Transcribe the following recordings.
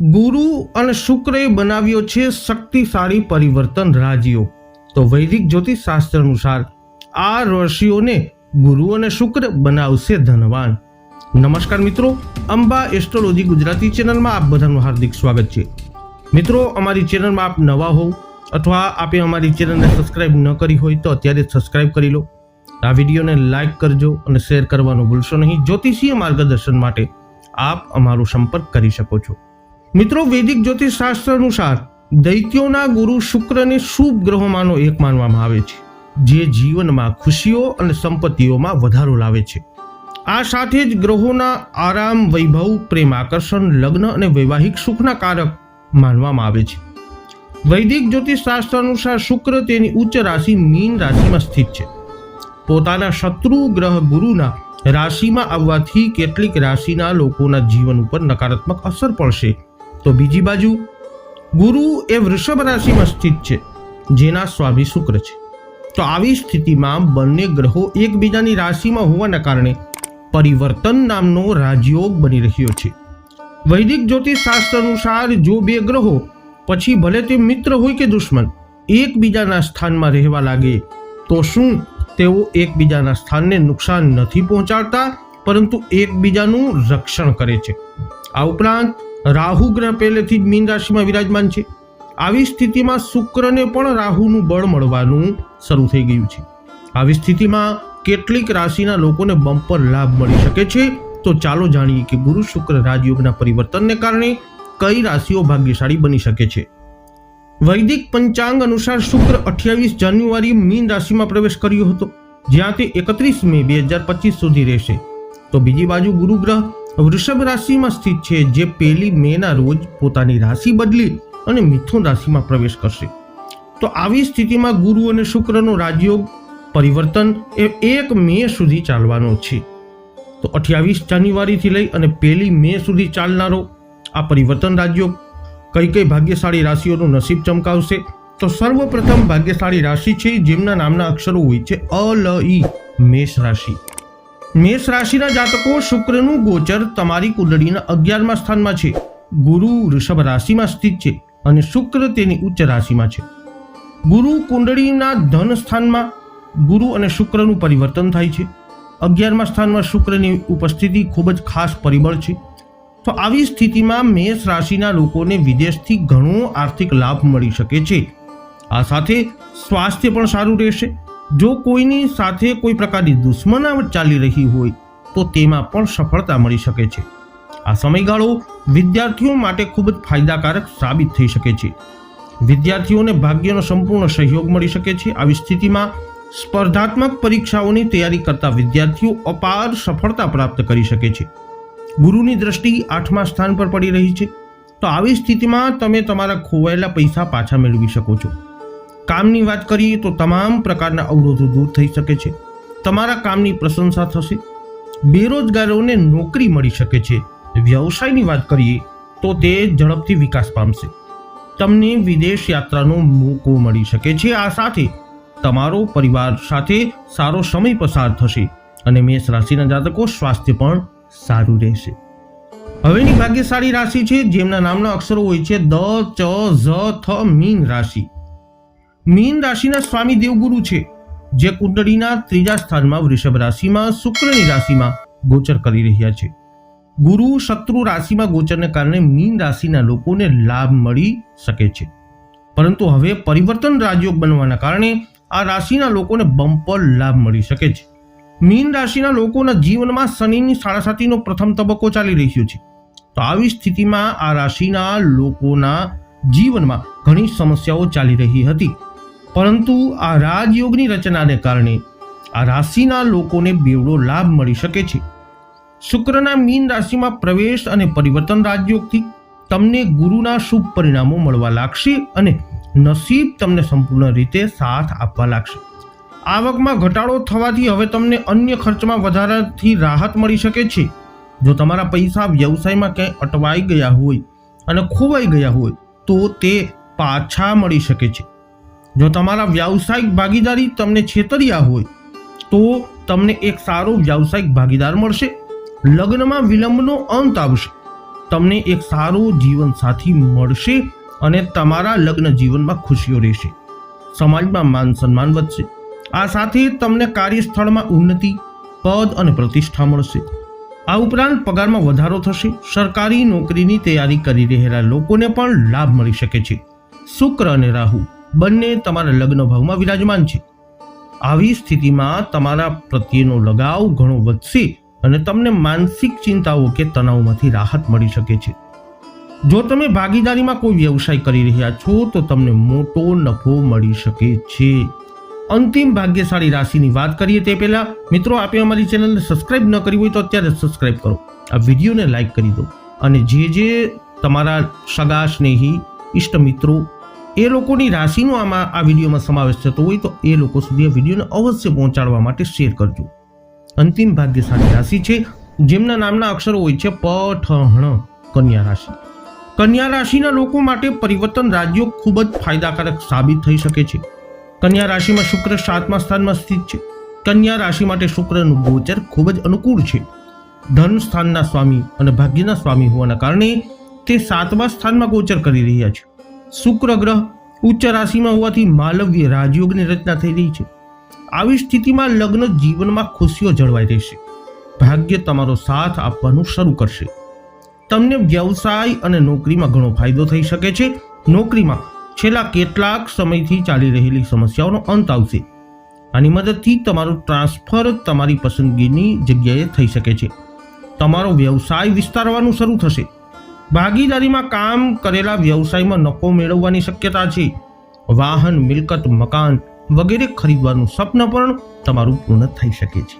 ગુરુ અને શુક્રએ બનાવ્યો છે શક્તિશાળી પરિવર્તન રાજીઓ. તો વૈદિક જ્યોતિષ શાસ્ત્ર અનુસાર આ રાશિઓને ગુરુ અને શુક્ર બનાવશે ધનવાન. નમસ્કાર મિત્રો, અંબા એસ્ટ્રોલોજી ગુજરાતી ચેનલમાં આપ બધાનું હાર્દિક સ્વાગત છે. મિત્રો, અમારી ચેનલમાં આપ નવા હોવ અથવા આપે અમારી ચેનલને સબસ્ક્રાઇબ ન કરી હોય તો અત્યારે સબસ્ક્રાઇબ કરી લો. આ વિડીયોને લાઇક કરજો અને શેર કરવાનું ભૂલશો નહીં. જ્યોતિષીય માર્ગદર્શન માટે આપ અમારો સંપર્ક કરી શકો છો. મિત્રો વૈદિક જ્યોતિષ શાસ્ત્ર અનુસાર દૈત્યોના ગુરુ શુક્રને શુભ ગ્રહોમાંનો એક માનવામાં આવે છે, જે જીવનમાં ખુશીઓ અને સંપત્તિઓમાં વધારો લાવે છે. આ સાથે જ ગ્રહોના આરામ, વૈભવ પ્રેમ આકર્ષણ લગ્ન અને વૈવાહિક સુખના કારક માનવામાં આવે છે. વૈદિક જ્યોતિષ શાસ્ત્ર અનુસાર શુક્ર તેની ઉચ્ચ રાશિ મીન રાશિમાં સ્થિત છે. પોતાના શત્રુ ગ્રહ ગુરુના રાશિમાં આવવાથી કેટલીક રાશિના લોકોના જીવન ઉપર નકારાત્મક અસર પડશે. તો બીજી બાજુ, ગુરુ એ વૃષભ રાશિમાં સ્થિત છે, જેના સ્વામી શુક્ર છે. તો આવી સ્થિતિમાં બંને ગ્રહો એકબીજાની રાશિમાં હોવાના કારણે પરિવર્તન નામનો રાજયોગ બની રહ્યો છે. વૈદિક જ્યોતિષ શાસ્ત્ર અનુસાર જો બે ગ્રહો, પછી ભલે તે મિત્ર હોય કે દુશ્મન, એકબીજાના સ્થાનમાં રહેવા લાગે, તો શું તેઓ એકબીજાના સ્થાનને નુકસાન નથી પહોંચાડતા, પરંતુ એકબીજાનું રક્ષણ કરે છે. આ ઉપરાંત રાહુ ગ્રહ પહેલેથી જ મીન રાશિમાં વિરાજમાન છે. આવી સ્થિતિમાં શુક્રને પણ રાહુનું બળ મળવાનું શરૂ થઈ ગયું છે. આવી સ્થિતિમાં કેટલીક રાશિના લોકોને બમ્પર લાભ મળી શકે છે. તો ચાલો જાણીએ કે ગુરુ શુક્ર રાજયોગના પરિવર્તનને કારણે કઈ રાશિઓ ભાગ્યશાળી બની શકે છે. વૈદિક પંચાંગ અનુસાર શુક્ર અઠ્યાવીસ જાન્યુઆરી મીન રાશિમાં પ્રવેશ કર્યો હતો. જ્યાં તે એકત્રીસ મે બે હજાર પચીસ સુધી રહેશે. તો બીજી બાજુ ગુરુ ગ્રહ વૃષભ રાશિમાં સ્થિત છે, જે પહેલી મેના રોજ પોતાની રાશિ બદલી અને મિથુન રાશિમાં પ્રવેશ કરશે. તો આવી સ્થિતિમાં ગુરુ અને શુક્રનો રાજયોગ, પરિવર્તન એ એક મે સુધી ચાલવાનો છે. તો અઠ્યાવીસ જાન્યુઆરીથી લઈ અને પહેલી મે સુધી ચાલનારો આ પરિવર્તન રાજયોગ, કઈ કઈ ભાગ્યશાળી રાશિઓનું નસીબ ચમકાવશે? તો સર્વપ્રથમ ભાગ્યશાળી રાશિ છે, જેમના નામના અક્ષરો હોય છે, અ, લ, ઈ, મેષ રાશિ. મેષ રાશિના જાતકો શુક્રનું ગોચર તમારી કુંડળીના અગિયારમા સ્થાનમાં છે. ગુરુ વૃષભ રાશિમાં સ્થિત છે અને શુક્ર તેની ઉચ્ચ રાશિમાં છે. ગુરુ કુંડળીના ધન સ્થાનમાં, ગુરુ અને શુક્રનું પરિવર્તન થાય છે. અગિયારમા સ્થાનમાં શુક્રની ઉપસ્થિતિ ખૂબ જ ખાસ પરિબળ છે. તો આવી સ્થિતિમાં મેષ રાશિના લોકોને વિદેશથી ઘણો આર્થિક લાભ મળી શકે છે. આ સાથે સ્વાસ્થ્ય પણ સારું રહેશે. જો કોઈની સાથે કોઈ પ્રકારની દુશ્મનાવટ ચાલી રહી હોય, તો તેમાં પણ સફળતા મળી શકે છે. આ સમયગાળો વિદ્યાર્થીઓ માટે ખૂબ જ ફાયદાકારક સાબિત થઈ શકે છે. વિદ્યાર્થીઓને ભાગ્યનો સંપૂર્ણ સહયોગ મળી શકે છે. આવી સ્થિતિમાં સ્પર્ધાત્મક પરીક્ષાઓની તૈયારી કરતા વિદ્યાર્થીઓ અપાર સફળતા પ્રાપ્ત કરી શકે છે. ગુરુની દ્રષ્ટિ આઠમા સ્થાન પર પડી રહી છે. તો આવી સ્થિતિમાં તમે તમારા ખોવાયેલા પૈસા પાછા મેળવી શકો છો. કામની વાત કરીએ તો તમામ પ્રકારના અવરોધો દૂર થઈ શકે છે. તમારા કામની પ્રશંસા થશે. બેરોજગારોને નોકરી મળી શકે છે. વ્યવસાયની વાત કરીએ તો તે ઝડપથી વિકાસ પામશે. તમને વિદેશ યાત્રાનો મોકો મળી શકે છે. આ સાથે તમારો પરિવાર સાથે સારો સમય પસાર થશે અને મેષ રાશિના જાતકો સ્વાસ્થ્ય પણ સારું રહેશે. હવેની ભાગ્યશાળી રાશિ છે જેમના નામના અક્ષરો હોય છે દ, ચ, ઝ, થ, મીન રાશિ. મીન રાશિના સ્વામી દેવગુરુ છે, જે કુંડળીના ત્રીજા સ્થાનમાં વૃષભ રાશિમાં, શુક્રની રાશિમાં ગોચર કરી રહ્યા છે. ગુરુ શત્રુ રાશિમાં ગોચરને કારણે મીન રાશિના લોકોને લાભ મળી શકે છે. પરંતુ હવે પરિવર્તન રાજયોગ બનવાના કારણે આ રાશિના લોકોને બમ્પર લાભ મળી શકે છે. મીન રાશિના લોકોના જીવનમાં શનિની સાડાસાતીનો પ્રથમ તબક્કો ચાલી રહ્યો છે. તો આવી સ્થિતિમાં આ રાશિના લોકોના જીવનમાં ઘણી સમસ્યાઓ ચાલી રહી હતી. પરંતુ આ રાજયોગની રચનાને કારણે આ રાશિના લોકોને બેવડો લાભ મળી શકે છે. શુક્રના મીન રાશિમાં પ્રવેશ અને પરિવર્તન રાજયોગથી તમને ગુરુના શુભ પરિણામો મળવા લાગશે અને નસીબ તમને સંપૂર્ણ રીતે સાથ આપવા લાગશે. આવકમાં ઘટાડો થવાથી હવે તમને અન્ય ખર્ચમાં વધારાથી રાહત મળી શકે છે. જો તમારા પૈસા વ્યવસાયમાં ક્યાંય અટવાઈ ગયા હોય અને ખોવાઈ ગયા હોય તો તે પાછા મળી શકે છે. જો તમારા વ્યાવસાયિક ભાગીદારી તમને છેતર્યા હોય, તો તમને એક સારો વ્યાવસાયિક ભાગીદાર મળશે. લગ્નમાં વિલંબનો અંત આવશે. તમને એક સારો જીવન સાથી મળશે અને તમારા લગ્ન જીવનમાં ખુશીઓ રહેશે. સમાજમાં માન સન્માન વધશે. આ સાથે તમને કાર્યસ્થળમાં ઉન્નતિ, પદ અને પ્રતિષ્ઠા મળશે. આ ઉપરાંત પગારમાં વધારો થશે. સરકારી નોકરીની તૈયારી કરી રહેલા લોકોને પણ લાભ મળી શકે છે. શુક્ર અને રાહુ બંને તમારા લગ્ન ભાવમાં વિરાજમાન છે. આવી સ્થિતિમાં તમારા પ્રત્યેનો લગાવ ઘણો વધશે અને તમને માનસિક ચિંતાઓ કે તણાવમાંથી રાહત મળી શકે છે. જો તમે ભાગીદારીમાં કોઈ વ્યવસાય કરી રહ્યા છો, તો તમને મોટો નફો મળી શકે છે. અંતિમ ભાગ્યશાળી રાશિની વાત કરીએ તે પહેલા, મિત્રો, આપે અમારી ચેનલને સબસ્ક્રાઇબ ન કરી હોય તો અત્યારે સબસ્ક્રાઇબ કરો. આ વિડીયોને લાઈક કરી દો. અને જે જે તમારા સગા સ્નેહી ઈષ્ટ મિત્રો એ લોકોની રાશિનો આમાં આ વિડીયોમાં સમાવેશ થતો હોય તો એ લોકો સુધી આ વિડીયોને અવશ્ય પહોંચાડવા માટે શેર કરજો. અંતિમ ભાગ્યશાળી રાશિ છે, જેમના નામના અક્ષરો હોય છે પ ઠ કન્યા રાશિ. કન્યા રાશિના લોકો માટે પરિવર્તન રાજ્યો ખૂબ જ ફાયદાકારક સાબિત થઈ શકે છે. કન્યા રાશિમાં શુક્ર સાતમા સ્થાનમાં સ્થિત છે. કન્યા રાશિ માટે શુક્રનું ગોચર ખૂબ જ અનુકૂળ છે. ધન સ્થાનના સ્વામી અને ભાગ્યના સ્વામી હોવાના કારણે તે સાતમા સ્થાનમાં ગોચર કરી રહ્યા છે. શુક્ર ગ્રહ ઉચ્ચ રાશિમાં હોવાથી માલવ્ય રાજયોગની રચના થઈ રહી છે. આવી સ્થિતિમાં લગ્ન જીવનમાં ખુશીઓ જળવાઈ રહેશે. ભાગ્ય તમારો સાથ આપવાનું શરૂ કરશે. તમને વ્યવસાય અને નોકરીમાં ઘણો ફાયદો થઈ શકે છે. નોકરીમાં છેલ્લા કેટલાક સમયથી ચાલી રહેલી સમસ્યાઓનો અંત આવશે. આની મદદથી તમારું ટ્રાન્સફર તમારી પસંદગીની જગ્યાએ થઈ શકે છે. તમારો વ્યવસાય વિસ્તારવાનું શરૂ થશે. ભાગીદારીમાં કામ કરેલા વ્યવસાયમાં નફો મેળવવાની શક્યતા છે. વાહન, મિલકત, મકાન વગેરે ખરીદવાનું સ્વપ્ન પણ તમારું પૂર્ણ થઈ શકે છે.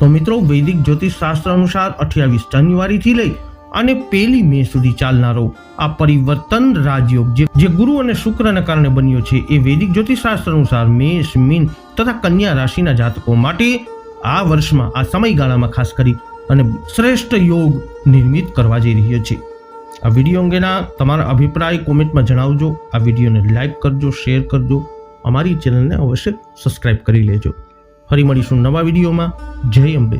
તો મિત્રો, વૈદિક જ્યોતિષ શાસ્ત્ર અનુસાર અઠ્યાવીસ જાન્યુઆરીથી લઈ અને પેલી મે સુધી ચાલનારો આ પરિવર્તન રાજયોગ જે ગુરુ અને શુક્રને કારણે બન્યો છે, એ વૈદિક જ્યોતિષ શાસ્ત્ર અનુસાર મેષ, મીન તથા કન્યા રાશિના જાતકો માટે આ વર્ષમાં, આ સમયગાળામાં ખાસ કરી અને શ્રેષ્ઠ યોગ નિર્મિત કરવા જઈ રહ્યો છે. આ વીડિયો અંગેના તમારા અભિપ્રાય કોમેન્ટમાં જણાવજો. આ વિડીયોને લાઇક કરજો, શેર કરજો. અમારી ચેનલને અવશ્ય સબસ્ક્રાઇબ કરી લેજો. ફરી મળીશું નવા વિડીયોમાં. જય અંબે.